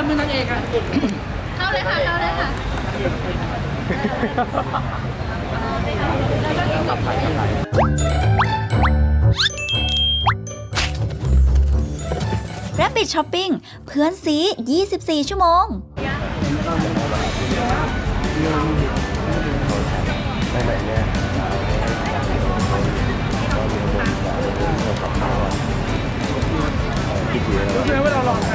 ทำเป็นนางเอกอะเข้าเลยค่ะเข้าเลยค่ะ Rabbit Shopping เพื่อนซี 24 ชั่วโมงรู้ไหมว่าเราลองใคร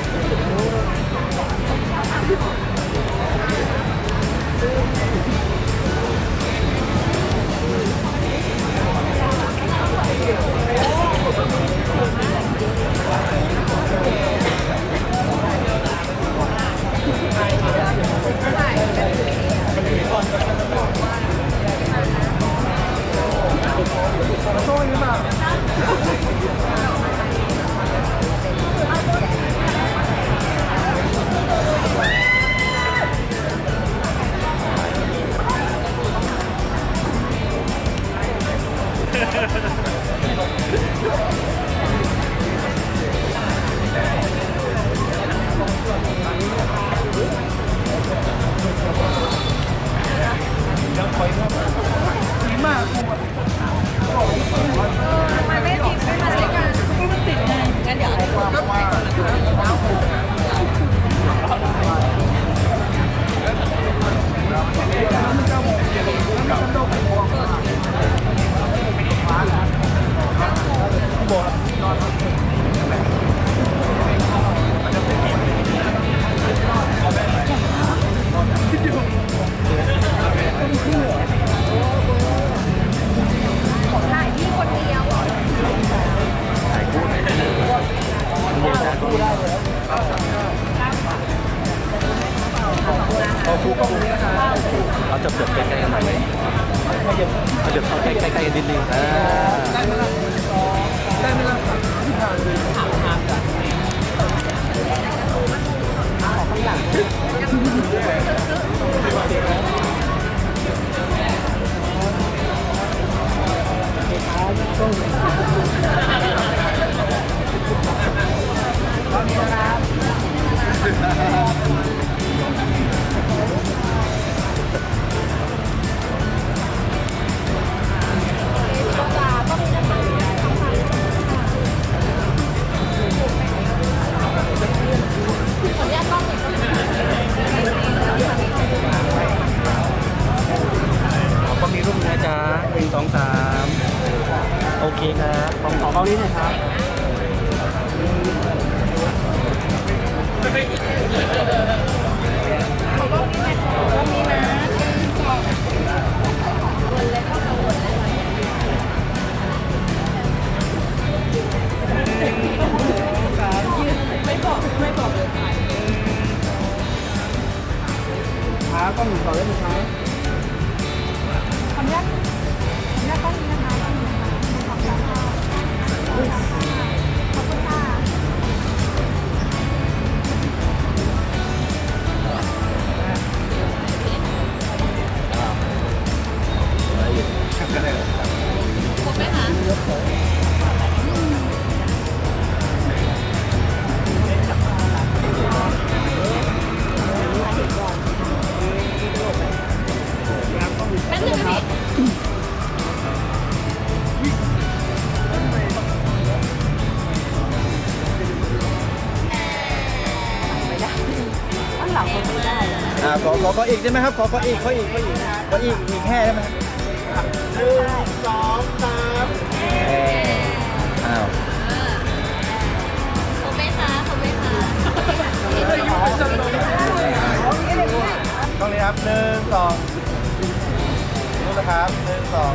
ก็มีรูปนะจ๊ะหนึ่งสองสาม โอเคครับขอขอเกาหลีหน่อยครับขาก็มุนต่อได้ไหมครับ อขอขออีกได้ไหมครับ ขอขออีกขออีกขออีกขออีกอีกแค่ได้ไหมครับหนึ่งสองสามอ้าวผมไม่ค่ะผมไม่ค่ะต้องนี้ครับหนึ่งสองนู่นนะครับหนึ่งสอง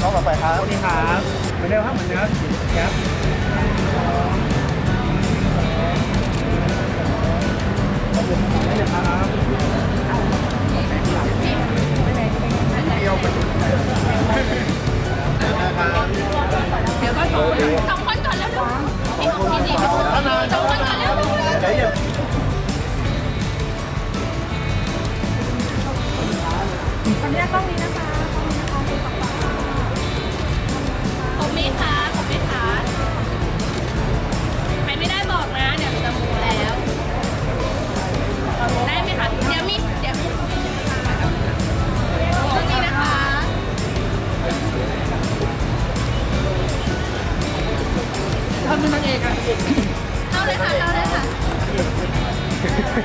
ต้องต่อไปครับสวัสดีครับเหมือนเดิมครับเหมือนเดิมครับนี่นะครับ ที่ยวเดี๋ยวก็สองคนก่อนแล้วดูสองคนก่อนแล้วลูกว เดี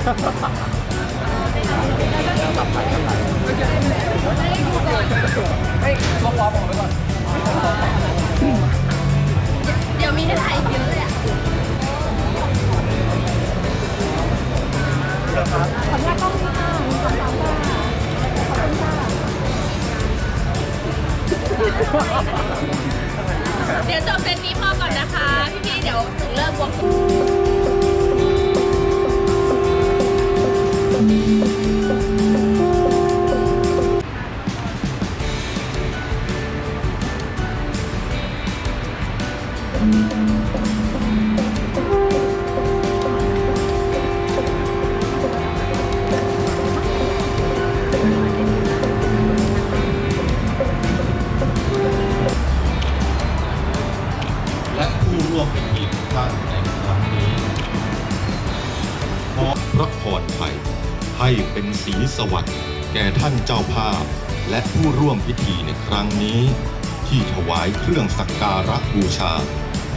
๋ยวมีให้ถ่เยอะเลยอะขออนุาต้องค่ะมีสองสามค่ะขอบคุค่ะเดี๋ยวจบเซตนี้พอก่อนนะคะ พี่ๆเดี๋ยวถึงเลิกมบวก วมพิธีทุกานในครั้งนี้ขอพระพรไทยให้เป็นสีสวัสดิ์แก่ท่านเจ้าภาพ และผู้ร่วมพิธีในครั้งนี้ ที่ถวายเครื่องสักการะบูชา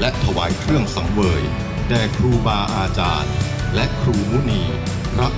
และถวายเครื่องสังเวย แด่ครูบาอาจารย์ และครูมุนีพระ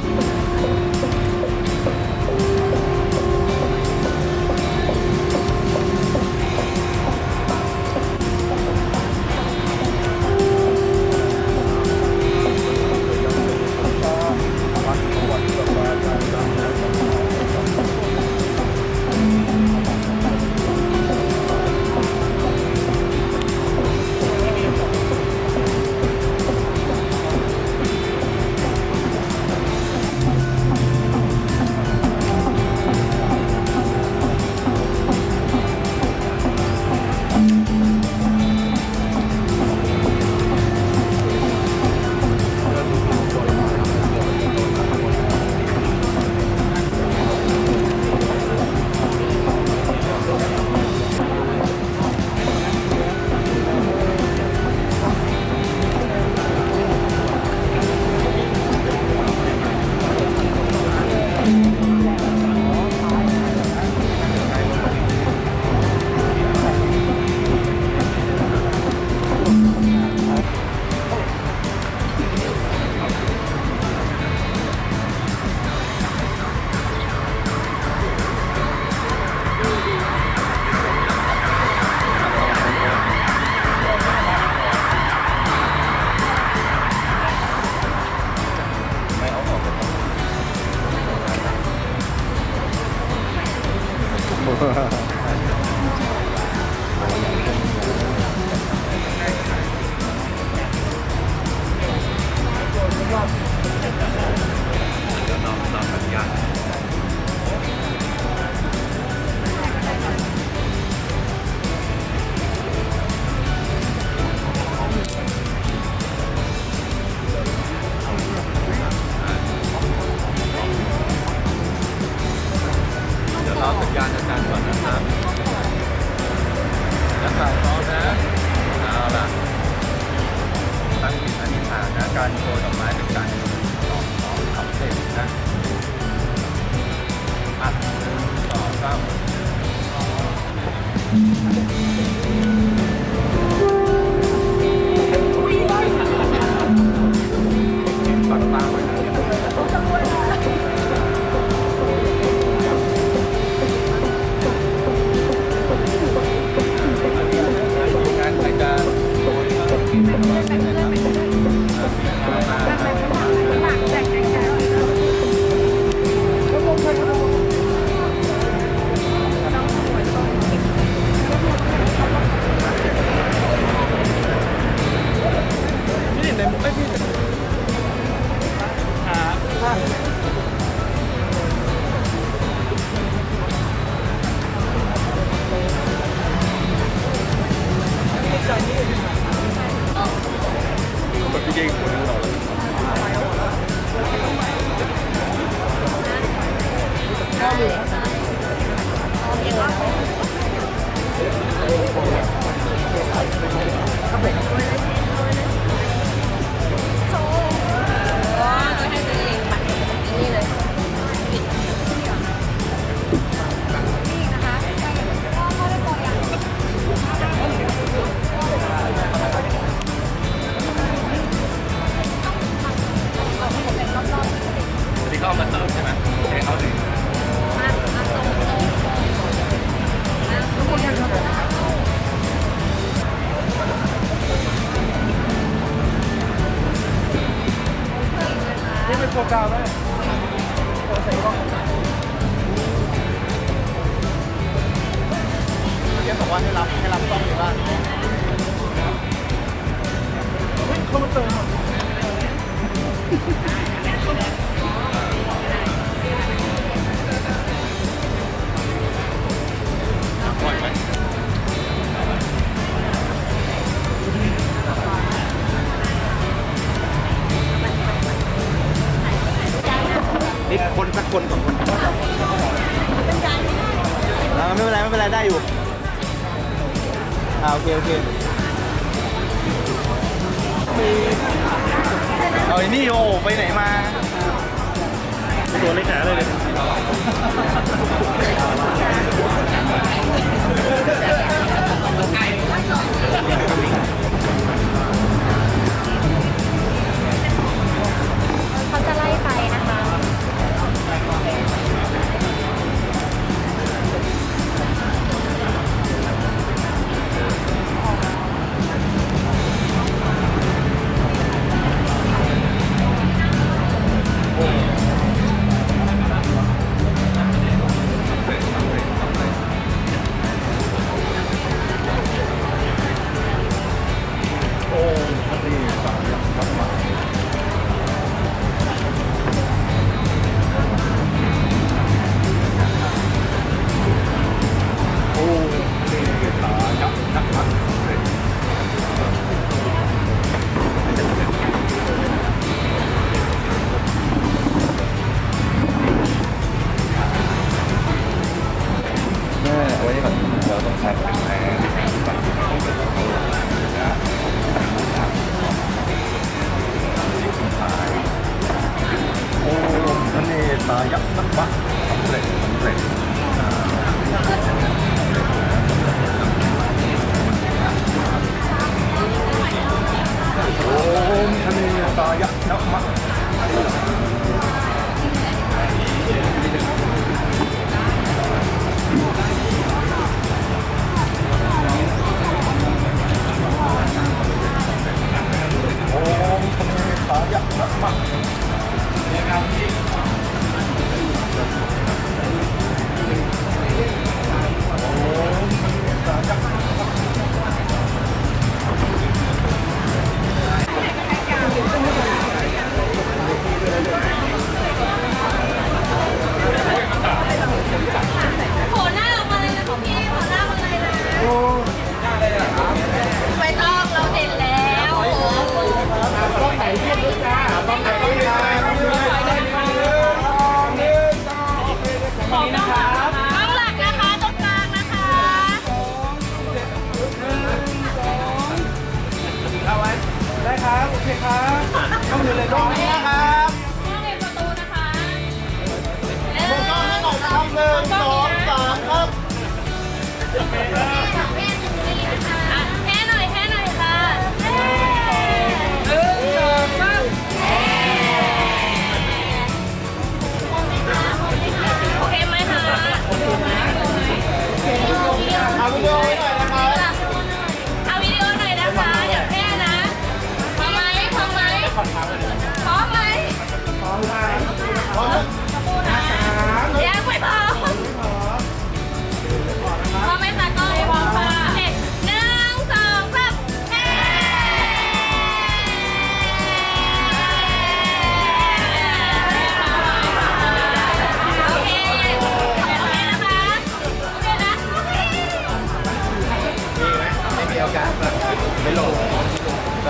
Ha ha ha. ญาณอาจารย์ก่อนนะครับนักข่าวพร้อมนะเอาล่ะตั้งจิตอธิษฐานนะการโชว์ดอกไม้เป็นการสองของสำเร็จนะอัดหนึ่งสองสาม ค่ะ โกดดาวได้ใส่กล้องเรียบอกว่าให้รับให้รับกล้องอยู่บ้านเฮ้ยเขามาเติมอะ คนสองคนเราไม่เป็นไรไม่เป็นไรได้อยู่อ่าโอเคโอเคเอาไอ้นี่โอ้ไปไหนมาตัวเล็กแค่เลย ใช่ 来